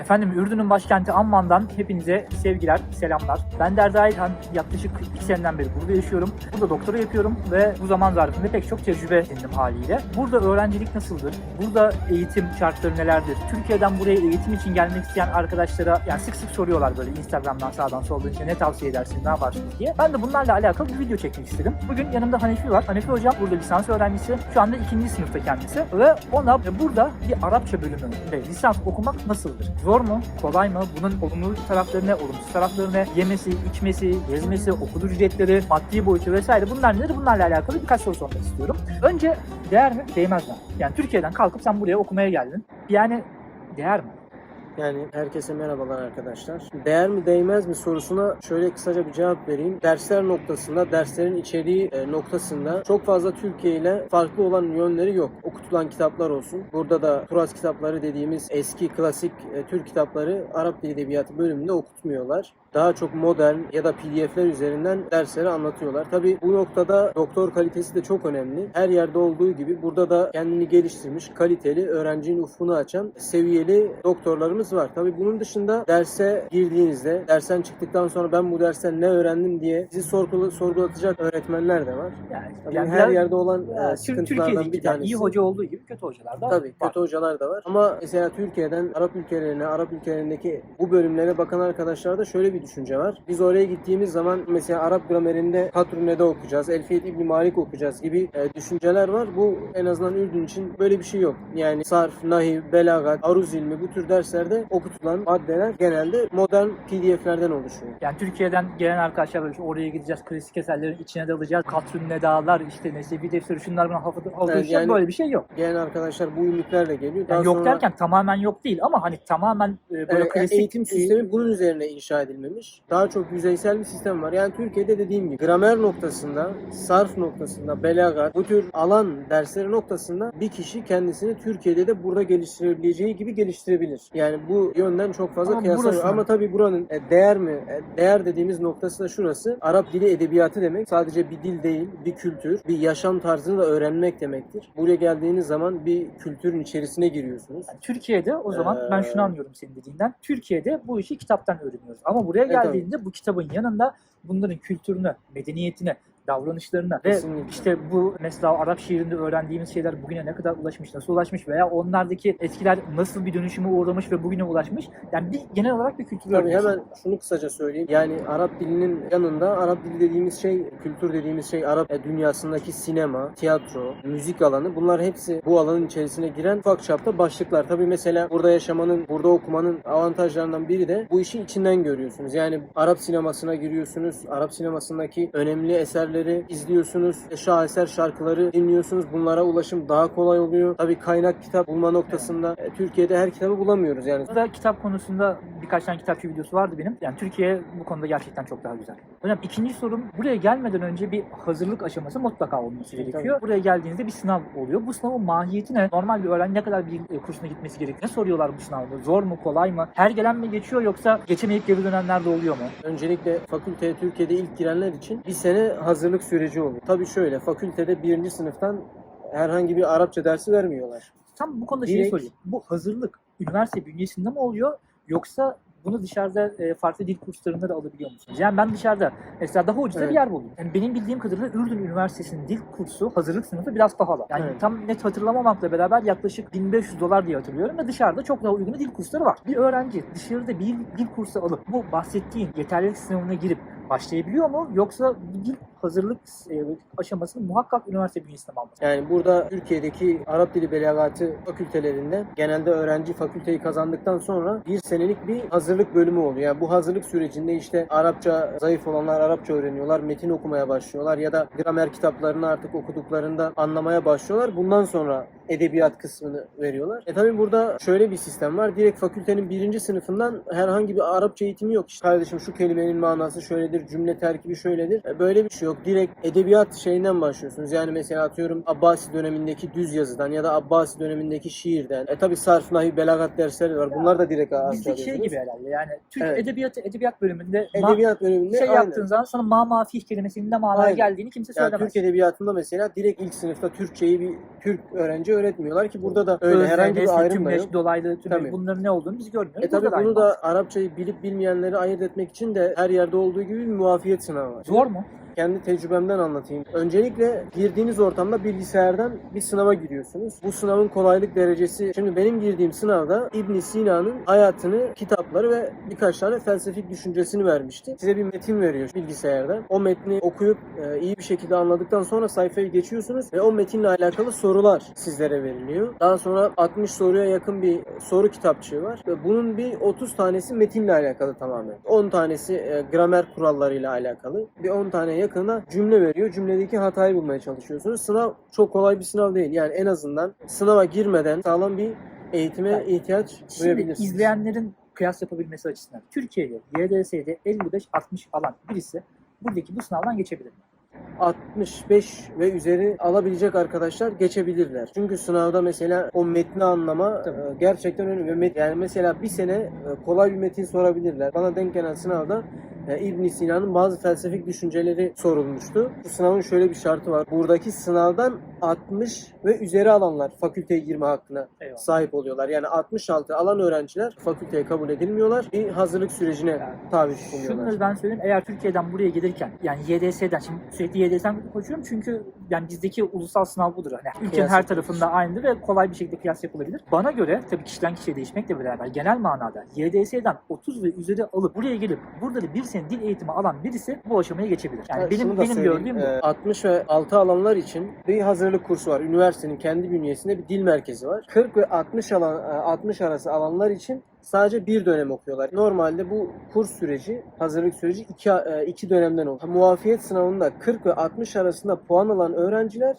Efendim Ürdün'ün başkenti Amman'dan hepinize sevgiler, selamlar. Ben Derda Ayhan. Yaklaşık 2 seneden beri burada yaşıyorum. Burada doktora yapıyorum ve bu zaman zarfında pek çok tecrübe edindim haliyle. Burada öğrencilik nasıldır? Burada eğitim şartları nelerdir? Türkiye'den buraya eğitim için gelmek isteyen arkadaşlara yani sık sık soruyorlar böyle Instagram'dan sağdan soldan işte ne tavsiye edersin, ne yaparsınız diye. Ben de bunlarla alakalı bir video çekmek istedim. Bugün yanımda Hanefi var. Hanefi hocam burada lisans öğrencisi. Şu anda ikinci sınıfta kendisi ve ona burada bir Arapça bölümünde lisans okumak nasıldır? Mu? Kolay mı? Bunun olumlu tarafları ne? Olumsuz tarafları ne? Yemesi, içmesi, gezmesi, okul ücretleri, maddi boyutu vesaire bunlar nedir? Bunlarla alakalı birkaç soru sormak istiyorum. Önce değer mi? Değmez mi? Yani Türkiye'den kalkıp sen buraya okumaya geldin. Yani değer mi? Yani herkese merhabalar arkadaşlar. Değer mi değmez mi sorusuna şöyle kısaca bir cevap vereyim. Dersler noktasında, derslerin içeriği e, noktasında çok fazla Türkiye ile farklı olan yönleri yok. Okutulan kitaplar olsun. Burada da Turas kitapları dediğimiz eski klasik e, Türk kitapları Arap Dili Edebiyatı bölümünde okutmuyorlar. Daha çok modern ya da PDF'ler üzerinden dersleri anlatıyorlar. Tabii bu noktada doktor kalitesi de çok önemli. Her yerde olduğu gibi burada da kendini geliştirmiş, kaliteli, öğrencinin ufkunu açan seviyeli doktorlarımız var. Tabii bunun dışında derse girdiğinizde, dersten çıktıktan sonra ben bu dersten ne öğrendim diye sizi sorgula- sorgulatacak öğretmenler de var. Yani, Tabii yani her yerde olan Ya, e, Tür- sıkıntılardan bir yani tanesi. iyi hoca olduğu gibi kötü hocalar da Tabii var. kötü hocalar da var. Ama mesela Türkiye'den Arap ülkelerine, Arap ülkelerindeki bu bölümlere bakan arkadaşlarda şöyle bir düşünce var. Biz oraya gittiğimiz zaman mesela Arap gramerinde Katrunne'de okuyacağız, Elfiyet İbni Malik okuyacağız gibi e, düşünceler var. Bu en azından Ürdün için böyle bir şey yok. Yani sarf, nahiv, belagat, aruz ilmi bu tür derslerde okutulan maddeler genelde modern PDF'lerden oluşuyor. Yani Türkiye'den gelen arkadaşlar böyle işte oraya gideceğiz, klasik eserlerin içine dalacağız. Katrün Nedalar, işte Nesebi Defteri şunlar bunlar hafıza evet, yani- böyle bir şey yok. Gelen arkadaşlar bu ümitlerle geliyor. Daha Yani yok sonra- derken tamamen yok değil ama hani tamamen e, böyle Ee, klasik eğitim sistemi bunun üzerine inşa edilmemiş. Daha çok yüzeysel bir sistem var. Yani Türkiye'de dediğim gibi gramer noktasında, sarf noktasında, belagat, bu tür alan dersleri noktasında bir kişi kendisini Türkiye'de de burada geliştirebileceği gibi geliştirebilir. Yani bu yönden çok fazla Ama kıyaslanıyor. Ama tabii buranın e, değer mi? E, Değer dediğimiz noktası da şurası. Arap dili edebiyatı demek. Sadece bir dil değil, bir kültür, bir yaşam tarzını da öğrenmek demektir. Buraya geldiğiniz zaman bir kültürün içerisine giriyorsunuz. Yani Türkiye'de o zaman ben şunu Ee, anlıyorum senin dediğinden. Türkiye'de bu işi kitaptan öğreniyoruz. Ama buraya Evet, geldiğinde bu kitabın yanında bunların kültürünü, medeniyetini, davranışlarına ve Kesinlikle. işte bu mesela Arap şiirinde öğrendiğimiz şeyler bugüne ne kadar ulaşmış, nasıl ulaşmış veya onlardaki etkiler nasıl bir dönüşüme uğramış ve bugüne ulaşmış. Yani bir genel olarak bir kültür Tabii öğreniyorsun. hemen şunu kısaca söyleyeyim. Yani Arap dilinin yanında Arap dili dediğimiz şey, kültür dediğimiz şey Arap dünyasındaki sinema, tiyatro, müzik alanı bunlar hepsi bu alanın içerisine giren ufak çapta başlıklar. Tabii mesela burada yaşamanın, burada okumanın avantajlarından biri de bu işin içinden görüyorsunuz. Yani Arap sinemasına giriyorsunuz. Arap sinemasındaki önemli eserleri izliyorsunuz. E, Şaheser şarkıları dinliyorsunuz. Bunlara ulaşım daha kolay oluyor. Tabii kaynak kitap bulma noktasında e, Türkiye'de her kitabı bulamıyoruz yani. Burada kitap konusunda birkaç tane kitapçı videosu vardı benim. Yani Türkiye bu konuda gerçekten çok daha güzel. Hocam ikinci sorum buraya gelmeden önce bir hazırlık aşaması mutlaka olması Tabii. gerekiyor. Buraya geldiğinizde bir sınav oluyor. Bu sınavın mahiyeti ne? Normal bir öğrenci ne kadar bir e, kursuna gitmesi gerekiyor? Ne soruyorlar bu sınavda? Zor mu, kolay mı? Her gelen mi geçiyor yoksa geçemeyip geri dönenler de oluyor mu? Öncelikle fakülteye Türkiye'de ilk girenler için bir sene hazırlık süreci oluyor. Tabii şöyle fakültede birinci sınıftan herhangi bir Arapça dersi vermiyorlar. Tam bu konuda şeyi Direkt- sorayım. Bu hazırlık üniversite bünyesinde mi oluyor yoksa bunu dışarıda e, farklı dil kurslarında da alabiliyor musunuz? Yani ben dışarıda mesela daha ucuza Evet. bir yer buldum. Yani benim bildiğim kadarıyla Ürdün Üniversitesi'nin dil kursu hazırlık sınıfı biraz pahalı. Yani Evet. tam net hatırlamamakla beraber yaklaşık 1500 dolar diye hatırlıyorum ve dışarıda çok daha uygun dil kursları var. Bir öğrenci dışarıda bir dil kursu alıp bu bahsettiğin yeterlilik sınavına girip başlayabiliyor mu? Yoksa dil hazırlık e, aşamasını muhakkak üniversite bünyesinde alması? Yani burada Türkiye'deki Arap Dili Belagatı fakültelerinde genelde öğrenci fakülteyi kazandıktan sonra bir senelik bir hazırlık bölümü oluyor. Yani bu hazırlık sürecinde işte Arapça zayıf olanlar Arapça öğreniyorlar, metin okumaya başlıyorlar ya da gramer kitaplarını artık okuduklarında anlamaya başlıyorlar. Bundan sonra edebiyat kısmını veriyorlar. E tabi burada şöyle bir sistem var. Direkt fakültenin birinci sınıfından herhangi bir Arapça eğitimi yok. İşte kardeşim şu kelimenin manası şöyledir, cümle terkibi şöyledir. E böyle bir şey yok. Yok direkt edebiyat şeyinden başlıyorsunuz. Yani mesela atıyorum Abbasi dönemindeki düz yazıdan ya da Abbasi dönemindeki şiirden. E tabi sarf, nahi, belagat dersleri var. Bunlar da direkt Bizdeki şey gibi herhalde yani Türk Evet. edebiyatı edebiyat bölümünde Edebiyat bölümünde şey aynen. yaptığın zaman sana ma mafih kelimesinin ne manaya geldiğini kimse Yani söylemez. Türk edebiyatında mesela direkt ilk sınıfta Türkçeyi bir Türk öğrenci öğretmiyorlar ki burada da öyle Özne, herhangi bir ayrım da yok. dolaylı Tabii. bunların ne olduğunu biz görmüyoruz. E tabi bunu da. Arapçayı bilip bilmeyenleri ayırt etmek için de her yerde olduğu gibi bir muafiyet sınavı var. Zor mu? Kendi tecrübemden anlatayım. Öncelikle girdiğiniz ortamda bilgisayardan bir sınava giriyorsunuz. Bu sınavın kolaylık derecesi, şimdi benim girdiğim sınavda İbn Sina'nın hayatını, kitapları ve birkaç tane felsefik düşüncesini vermişti. Size bir metin veriyor bilgisayardan. O metni okuyup e, iyi bir şekilde anladıktan sonra sayfayı geçiyorsunuz ve o metinle alakalı sorular sizlere veriliyor. Daha sonra 60 soruya yakın bir soru kitapçığı var. Bunun bir 30 tanesi metinle alakalı tamamen. 10 tanesi e, gramer kurallarıyla alakalı. Bir 10 tane yakına cümle veriyor. Cümledeki hatayı bulmaya çalışıyorsunuz. Sınav çok kolay bir sınav değil. Yani en azından sınava girmeden sağlam bir eğitime Yani ihtiyaç Şimdi duyabilirsiniz. izleyenlerin kıyas yapabilmesi açısından Türkiye'de YDS'de 55-60 alan birisi buradaki bu sınavdan geçebilir mi? 65 ve üzeri alabilecek arkadaşlar geçebilirler. Çünkü sınavda mesela o metni anlama e, gerçekten önemli. Yani mesela bir sene e, kolay bir metin sorabilirler. Bana denk gelen sınavda e, İbn Sina'nın bazı felsefik düşünceleri sorulmuştu. Bu sınavın şöyle bir şartı var. Buradaki sınavdan 60 ve üzeri alanlar fakülteye girme hakkına Eyvallah. sahip oluyorlar. Yani 66 alan öğrenciler fakülteye kabul edilmiyorlar. Bir hazırlık sürecine Yani tabi tutuluyorlar. Şunları ben söyleyeyim. Eğer Türkiye'den buraya gelirken yani YDS'den şimdi sürekli YDS'den konuşuyorum çünkü yani bizdeki ulusal sınav budur. Hani ülkenin her tarafında aynıdır ve kolay bir şekilde kıyas yapılabilir. Bana göre tabii kişiden kişiye değişmekle beraber genel manada YDS'den 30 ve üzeri alıp buraya gelip burada da bir sene dil eğitimi alan birisi bu aşamaya geçebilir. Yani Evet, benim benim gördüğüm bu. Ee, 60 ve altı alanlar için bir hazırlık kursu var. Üniversitenin kendi bünyesinde bir dil merkezi var. 40 ve 60 alan e, 60 arası alanlar için sadece bir dönem okuyorlar. Normalde bu kurs süreci, hazırlık süreci iki, e, iki dönemden oluyor. Muafiyet sınavında 40 ve 60 arasında puan alan öğrenciler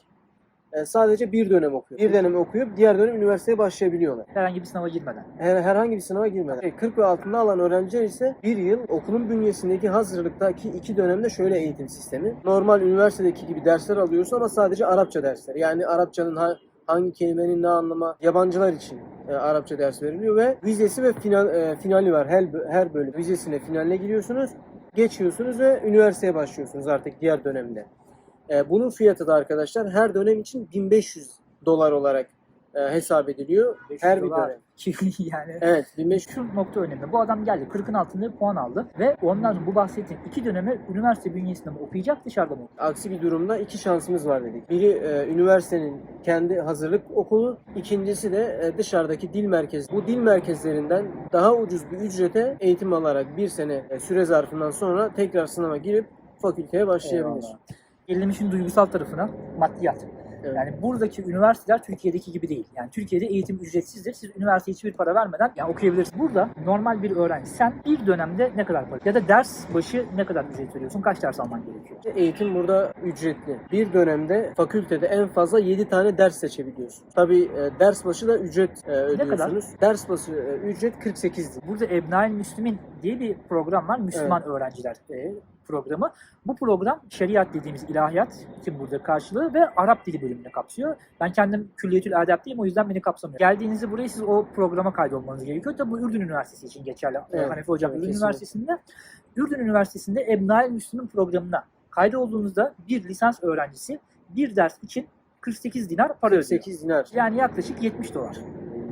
e, sadece bir dönem okuyor. Bir dönem okuyup diğer dönem üniversiteye başlayabiliyorlar. Herhangi bir sınava girmeden. Her, herhangi bir sınava girmeden. E, 40 ve altında alan öğrenciler ise bir yıl okulun bünyesindeki hazırlıktaki iki dönemde şöyle eğitim sistemi. Normal üniversitedeki gibi dersler alıyorsun ama sadece Arapça dersleri. Yani Arapçanın hangi kelimenin ne anlama yabancılar için e, Arapça ders veriliyor ve vizesi ve final, e, finali var. Her, her bölüm vizesine finaline giriyorsunuz. Geçiyorsunuz ve üniversiteye başlıyorsunuz artık diğer dönemde. E, bunun fiyatı da arkadaşlar her dönem için 1500 dolar olarak e, hesap ediliyor. 500 Her bir dolar dönem. yani Evet 1500 şu nokta önemli. Bu adam geldi 40'ın altında puan aldı ve ondan sonra bu bahsettiğim iki dönemi üniversite bünyesinde mi okuyacak dışarıda mı? Aksi bir durumda iki şansımız var dedik. Biri e, üniversitenin kendi hazırlık okulu, ikincisi de e, dışarıdaki dil merkezi. Bu dil merkezlerinden daha ucuz bir ücrete eğitim alarak bir sene e, süre zarfından sonra tekrar sınava girip fakülteye başlayabilir. Eyvallah. Gelelim işin duygusal tarafına maddiyat. Evet. Yani buradaki üniversiteler Türkiye'deki gibi değil. Yani Türkiye'de eğitim ücretsizdir. Siz üniversiteye hiçbir para vermeden yani okuyabilirsiniz. Burada normal bir öğrenci sen bir dönemde ne kadar para ya da ders başı ne kadar ücret veriyorsun? Kaç ders alman gerekiyor? Eğitim burada ücretli. Bir dönemde fakültede en fazla 7 tane ders seçebiliyorsun. Tabii e, ders başı da ücret e, ödüyorsunuz. Ders başı e, ücret 48'dir. Burada Ebnail Müslümin diye bir program var. Müslüman öğrenciler e, programı. Bu program şeriat dediğimiz ilahiyat kim burada karşılığı ve Arap dili bölümünü kapsıyor. Ben kendim külliyetül adepliyim o yüzden beni kapsamıyor. Geldiğinizde buraya siz o programa kaydolmanız gerekiyor. Tabi bu Ürdün Üniversitesi için geçerli. Evet, Hanefi Hocam evet, Ürdün kesinlikle. Üniversitesi'nde. Ürdün Üniversitesi'nde Ebnail Müslümin programına kaydolduğunuzda bir lisans öğrencisi bir ders için 48 dinar para ödüyor. 48 dinar. Yani yaklaşık 70 dolar.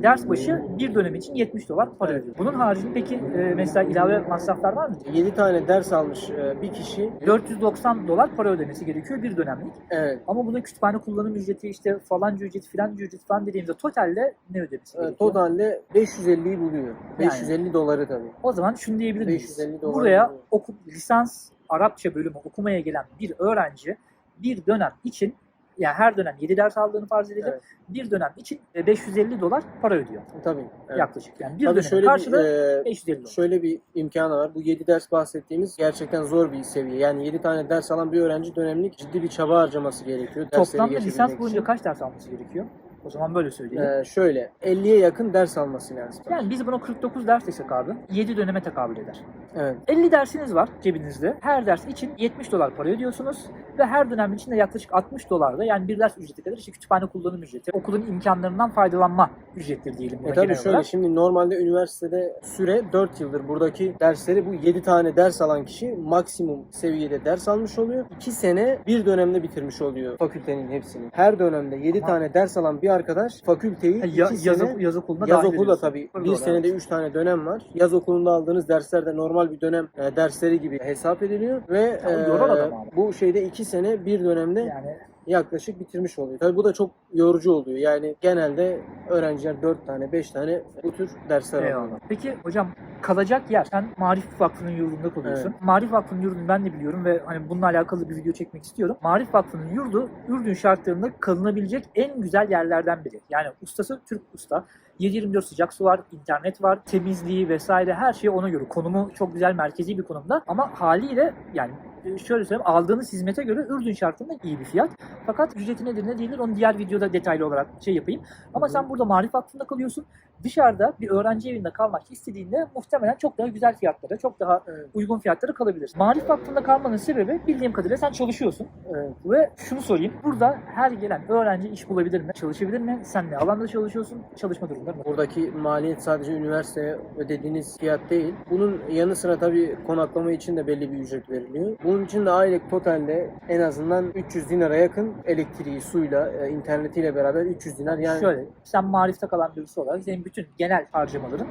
Ders başı bir dönem için 70 dolar para ödüyor. Bunun haricinde peki e, mesela ilave masraflar var mı? 7 tane ders almış e, bir kişi. 490 dolar para ödemesi gerekiyor bir dönemlik. Evet. Ama bunun kütüphane kullanım ücreti işte falanca ücreti filanca ücreti falan dediğimizde totalde ne ödemesi E, gerekiyor? Totalde 550'yi buluyor. 550 doları tabii. O zaman şunu diyebilir miyiz? 550 dolar Buraya oku, lisans Arapça bölümü okumaya gelen bir öğrenci bir dönem için yani her dönem 7 ders aldığını farz edelim. Evet. Bir dönem için e, 550 dolar para ödüyor Tabii. Evet. yaklaşık. Yani bir Tabii dönem şöyle karşılığı bir, e, 550 dolar. şöyle bir imkanı var. Bu 7 ders bahsettiğimiz gerçekten zor bir seviye. Yani 7 tane ders alan bir öğrenci dönemlik ciddi bir çaba harcaması gerekiyor. Toplamda lisans boyunca kaç ders alması gerekiyor? O zaman böyle söyleyeyim. Ee, şöyle 50'ye yakın ders alması lazım. Yani biz buna 49 ders desek abi 7 döneme tekabül eder. Evet. 50 dersiniz var cebinizde. Her ders için 70 dolar para ödüyorsunuz. Ve her dönem için de yaklaşık 60 dolar da yani bir ders ücreti kadar işte kütüphane kullanım ücreti. Okulun imkanlarından faydalanma ücrettir diyelim. E tabii şöyle olarak. şimdi normalde üniversitede süre 4 yıldır. Buradaki dersleri bu 7 tane ders alan kişi maksimum seviyede ders almış oluyor. 2 sene bir dönemde bitirmiş oluyor fakültenin hepsini. Her dönemde 7 Ama- tane ders alan bir arkadaş fakülteyi Ha, 2 ya, sene yaz, yaz okuluna Yaz okulu da tabii Doğru, bir evet. senede 3 tane dönem var. Yaz okulunda aldığınız derslerde normal bir dönem e, dersleri gibi hesap ediliyor ve Ya, e, bu şeyde 2 sene bir dönemde Yani yaklaşık bitirmiş oluyor. Tabii bu da çok yorucu oluyor. Yani genelde öğrenciler 4 tane 5 tane bu tür dersler alıyor. Peki hocam kalacak yer. Sen Marif Vakfı'nın yurdunda kalıyorsun. Marif Vakfı'nın yurdunu ben de biliyorum ve hani bununla alakalı bir video çekmek istiyorum. Marif Vakfı'nın yurdu Ürdün şartlarında kalınabilecek en güzel yerlerden biri. Yani ustası Türk usta. 7-24 sıcak su var, internet var, temizliği vesaire her şey ona göre. Konumu çok güzel, merkezi bir konumda. Ama haliyle yani e, şöyle söyleyeyim aldığınız hizmete göre Ürdün şartında iyi bir fiyat. Fakat ücreti nedir ne değildir onu diğer videoda detaylı olarak şey yapayım. Ama Hı hı. sen burada Marif Vakfı'nda kalıyorsun. Dışarıda bir öğrenci evinde kalmak istediğinde muhtemelen çok daha güzel fiyatlara, çok daha Evet. uygun fiyatlara kalabilirsin. Marif Vakfı'nda kalmanın sebebi bildiğim kadarıyla sen çalışıyorsun. Evet. Ve şunu sorayım. Burada her gelen öğrenci iş bulabilir mi? Çalışabilir mi? Sen ne alanda çalışıyorsun? Çalışma durumları mı? Buradaki maliyet sadece üniversiteye ödediğiniz fiyat değil. Bunun yanı sıra tabii konaklama için de belli bir ücret veriliyor. Bunun için de aylık totalde en azından 300 dinara yakın elektriği, suyla, e, internetiyle beraber 300 dinar. Yani Şöyle, sen marifte kalan birisi olarak senin bütün genel harcamaların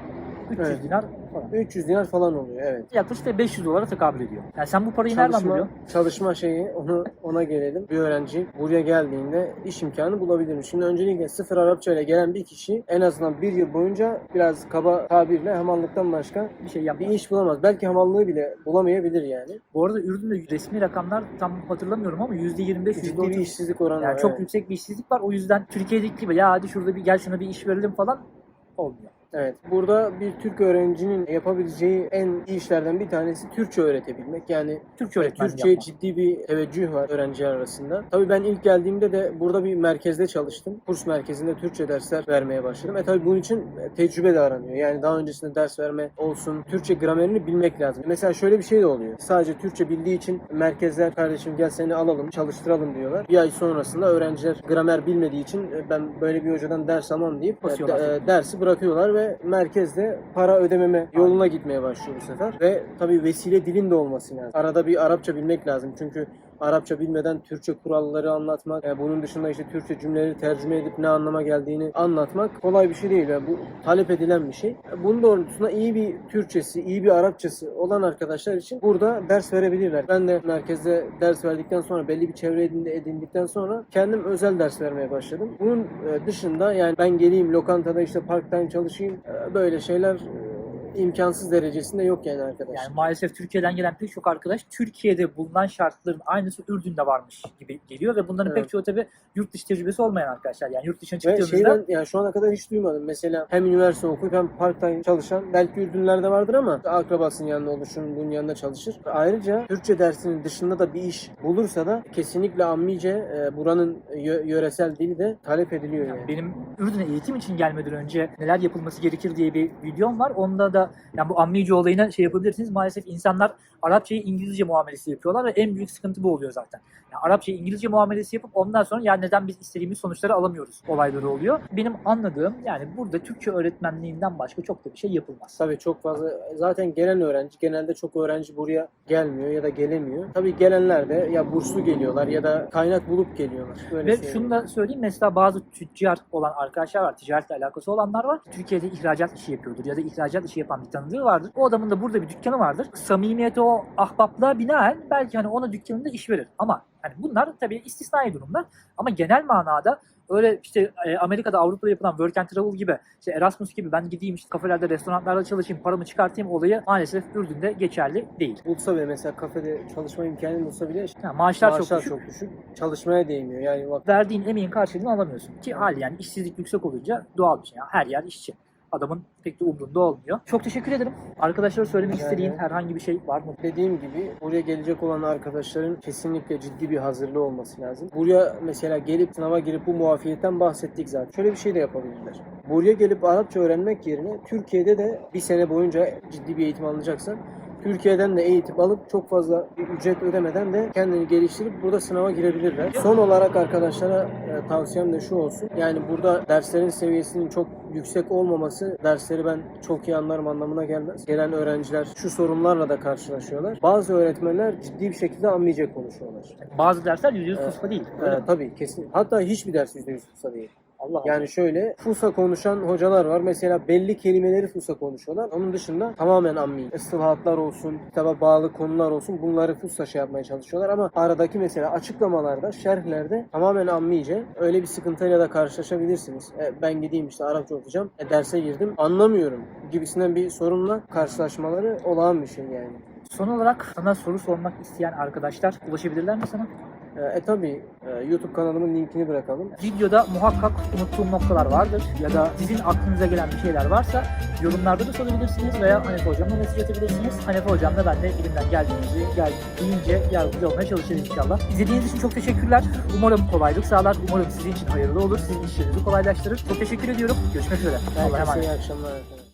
300 Evet. dinar falan. 300 dinar falan oluyor evet. Yaklaşık da 500 dolara tekabül ediyor. Yani sen bu parayı nereden Çalışma, buluyorsun? çalışma şeyi onu ona gelelim. Bir öğrenci buraya geldiğinde iş imkanı bulabilir? Şimdi öncelikle sıfır Arapça ile gelen bir kişi en azından bir yıl boyunca biraz kaba tabirle hamallıktan başka Bir şey bir yapma. iş bulamaz. Belki hamallığı bile bulamayabilir yani. Bu arada Ürdün'de resmi rakamlar tam hatırlamıyorum ama %25, Ciddi bir %30 işsizlik oranı yani var. çok evet. yüksek bir işsizlik var. O yüzden Türkiye'deki gibi ya hadi şurada bir gel şuna bir iş verelim falan olmuyor. Evet. Burada bir Türk öğrencinin yapabileceği en iyi işlerden bir tanesi Türkçe öğretebilmek. Yani Türkçe öğretmenliği Türkçe'ye yapmak. ciddi bir teveccüh var öğrenciler arasında. Tabii ben ilk geldiğimde de burada bir merkezde çalıştım. Kurs merkezinde Türkçe dersler vermeye başladım. E tabii bunun için tecrübe de aranıyor. Yani daha öncesinde ders verme olsun, Türkçe gramerini bilmek lazım. Mesela şöyle bir şey de oluyor. Sadece Türkçe bildiği için merkezler kardeşim gel seni alalım, çalıştıralım diyorlar. Bir ay sonrasında öğrenciler gramer bilmediği için e, ben böyle bir hocadan ders almam deyip e, e, dersi bırakıyorlar ve merkezde para ödememe yoluna gitmeye başlıyor bu sefer. Ve tabii vesile dilin de olması lazım. Arada bir Arapça bilmek lazım. Çünkü Arapça bilmeden Türkçe kuralları anlatmak, e, bunun dışında işte Türkçe cümleleri tercüme edip ne anlama geldiğini anlatmak kolay bir şey değil. Yani bu talep edilen bir şey. Bunun doğrultusunda iyi bir Türkçesi, iyi bir Arapçası olan arkadaşlar için burada ders verebilirler. Ben de merkezde ders verdikten sonra belli bir çevre edindi- edindikten sonra kendim özel ders vermeye başladım. Bunun e, dışında yani ben geleyim lokantada işte part time çalışayım e, böyle şeyler e, imkansız derecesinde yok yani arkadaşlar. Yani maalesef Türkiye'den gelen pek çok arkadaş Türkiye'de bulunan şartların aynısı Ürdün'de varmış gibi geliyor ve bunların Evet. pek çoğu tabii yurt dışı tecrübesi olmayan arkadaşlar. Yani yurt dışına Ve çıktığınızda şeyden yani şu ana kadar hiç duymadım. Mesela hem üniversite okuyup hem part time çalışan belki ürünlerde vardır ama akrabasının yanında olur, şunun bunun yanında çalışır. Ayrıca Türkçe dersinin dışında da bir iş bulursa da kesinlikle ammice e, buranın yö- yöresel dili de talep ediliyor yani. Yani benim Ürdün'e eğitim için gelmeden önce neler yapılması gerekir diye bir videom var. Onda da yani bu amnici olayına şey yapabilirsiniz. Maalesef insanlar Arapçayı İngilizce muamelesi yapıyorlar ve en büyük sıkıntı bu oluyor zaten. Yani Arapçayı İngilizce muamelesi yapıp ondan sonra ya neden biz istediğimiz sonuçları alamıyoruz olayları oluyor. Benim anladığım yani burada Türkçe öğretmenliğinden başka çok da bir şey yapılmaz. Tabii çok fazla zaten gelen öğrenci genelde çok öğrenci buraya gelmiyor ya da gelemiyor. Tabii gelenler de ya burslu geliyorlar ya da kaynak bulup geliyorlar. Böyle Ve söyleyeyim. şunu da söyleyeyim mesela bazı tüccar olan arkadaşlar var, ticaretle alakası olanlar var. Türkiye'de ihracat işi yapıyordur ya da ihracat işi yapan bir tanıdığı vardır. O adamın da burada bir dükkanı vardır. Samimiyete o ahbaplığa binaen belki hani ona dükkanında iş verir. Ama hani bunlar tabii istisnai durumlar. Ama genel manada öyle işte e, Amerika'da Avrupa'da yapılan work and travel gibi işte Erasmus gibi ben gideyim işte kafelerde restoranlarda çalışayım paramı çıkartayım olayı maalesef Ürdün'de geçerli değil. bulsa bile mesela kafede çalışma imkanı bulsa bile Yani maaşlar, maaşlar çok düşük. çok düşük. Çalışmaya değmiyor. Yani bak verdiğin emeğin karşılığını alamıyorsun. Ki hal yani işsizlik yüksek olunca doğal bir şey. Yani her yer işçi. Adamın pek de umrunda olmuyor. Çok teşekkür ederim. Arkadaşlar söylemek Rica istediğin herhangi bir şey var mı? Dediğim gibi buraya gelecek olan arkadaşların kesinlikle ciddi bir hazırlığı olması lazım. Buraya mesela gelip sınava girip bu muafiyetten bahsettik zaten. Şöyle bir şey de yapabilirler. Buraya gelip Arapça öğrenmek yerine Türkiye'de de bir sene boyunca ciddi bir eğitim alınacaksan Türkiye'den de eğitim alıp çok fazla bir ücret ödemeden de kendini geliştirip burada sınava girebilirler. Son olarak arkadaşlara e, tavsiyem de şu olsun. Yani burada derslerin seviyesinin çok yüksek olmaması dersleri ben çok iyi anlarım anlamına gelmez. Gelen öğrenciler şu sorunlarla da karşılaşıyorlar. Bazı öğretmenler ciddi bir şekilde anlayacak konuşuyorlar. Bazı dersler yüzde yüz Evet. Fusfa değil. Öyle Ee, mi? tabii kesin. Hatta hiçbir ders %100 Fusa değil. Allah Allah. Yani şöyle Fusa konuşan hocalar var. Mesela belli kelimeleri Fusa konuşuyorlar. Onun dışında tamamen ammi. Istılahatlar olsun, kitaba bağlı konular olsun bunları Fusa şey yapmaya çalışıyorlar ama aradaki mesela açıklamalarda, şerhlerde tamamen ammice. Öyle bir sıkıntıyla da karşılaşabilirsiniz. E, ben gideyim işte Arapça okuyacağım. E, derse girdim. Anlamıyorum gibisinden bir sorunla karşılaşmaları olağan bir şey yani. Son olarak sana soru sormak isteyen arkadaşlar ulaşabilirler mi sana? E, e tabi YouTube kanalımın linkini bırakalım. Videoda muhakkak unuttuğum noktalar vardır ya da sizin aklınıza gelen bir şeyler varsa yorumlarda da sorabilirsiniz veya Hanefe Hocam'a mesaj atabilirsiniz. Hanefe Hocam'la ben de elimden geldiğince, geldiğince yardımcı olmaya çalışırım inşallah. İzlediğiniz için çok teşekkürler. Umarım kolaylık sağlar. Umarım sizin için hayırlı olur. Sizin işlerinizi kolaylaştırır. Çok teşekkür ediyorum. Görüşmek üzere. Allah'a emanet. iyi akşamlar.